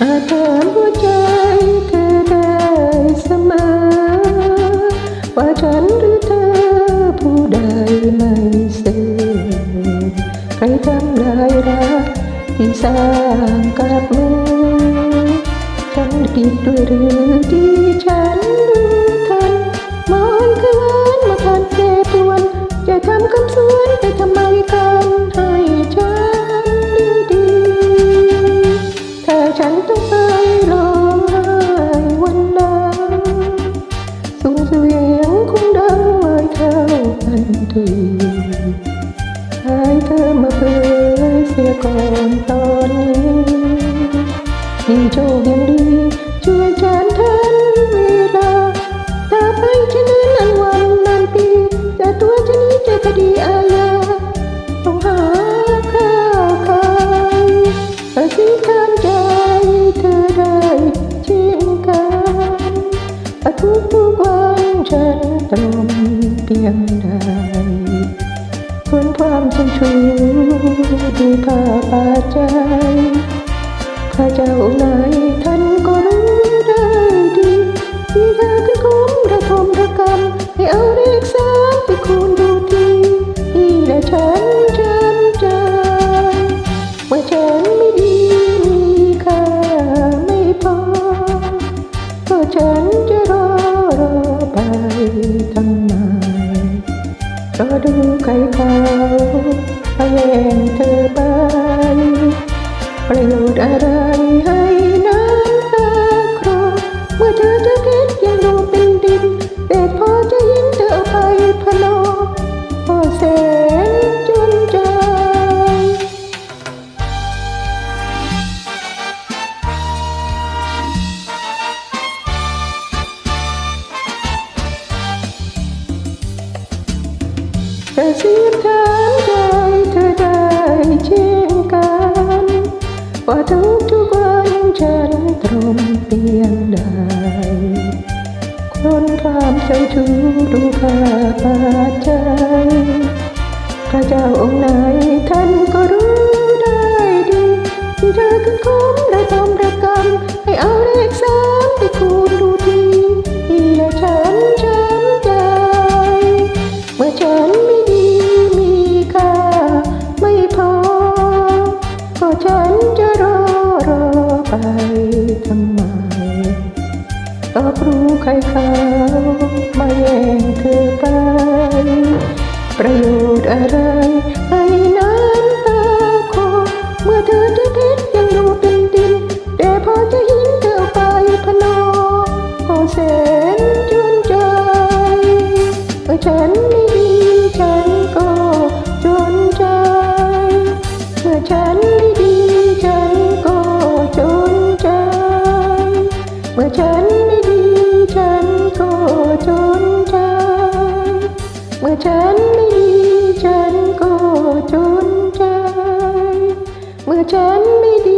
อาถามหัวใจเธอได้เสมอว่าฉันหรือเธอผู้ใดไม่ซื่อใครทำลายรักที่สร้างกับมือฉันผิดด้วยหรือที่ฉันรู้ทันมอนคืนมาทันเจตวนจะทำคำสวนแต่ทำไมกัน ให้เธอมาเผยเสียก่อนตอนนี้มีโชคยังดี ช่วยฉันทันเวลาถ้าไปฉันนั้นนานวันนานปี แต่ตัวฉันนี้จอคดีอาญาต้องหาข้าวขายแต่ที่ทานใจเธอได้เช่นกันทุกทุกวันฉันตรมเพียงใด ทวนความฉันชูดูภาพบาใจข้าเจ้าไหนท่านก็รู้ได้ดีที่เธอขึ้นคุ้มระทมระกำให้เอาเลขสามไปคูณดูทีที่และฉันจำใจเมื่อฉันไม่ดีมีค่าไม่พอก็ฉันจะรอรอไปทำ รอดูใครเขาเอาแย่งเธอไปประโยชน์อะไร กระซิบถามใจเธอได้เช่นกันว่าทุกทุกวันฉันตรมเพียงใดคนความใจชูดูภาปาใจ พระเจ้าองค์ไหน ไปทำไมก็รู้ใครเขามาแย่งเธอไป ประโยชน์อะไรให้น้ำตาคอเมื่อเธอจะ มื่อฉันไม่ดีฉันก็จนใจเมื่อฉันไม่ดีฉันก็จนใจเมื่อฉันไม่ดี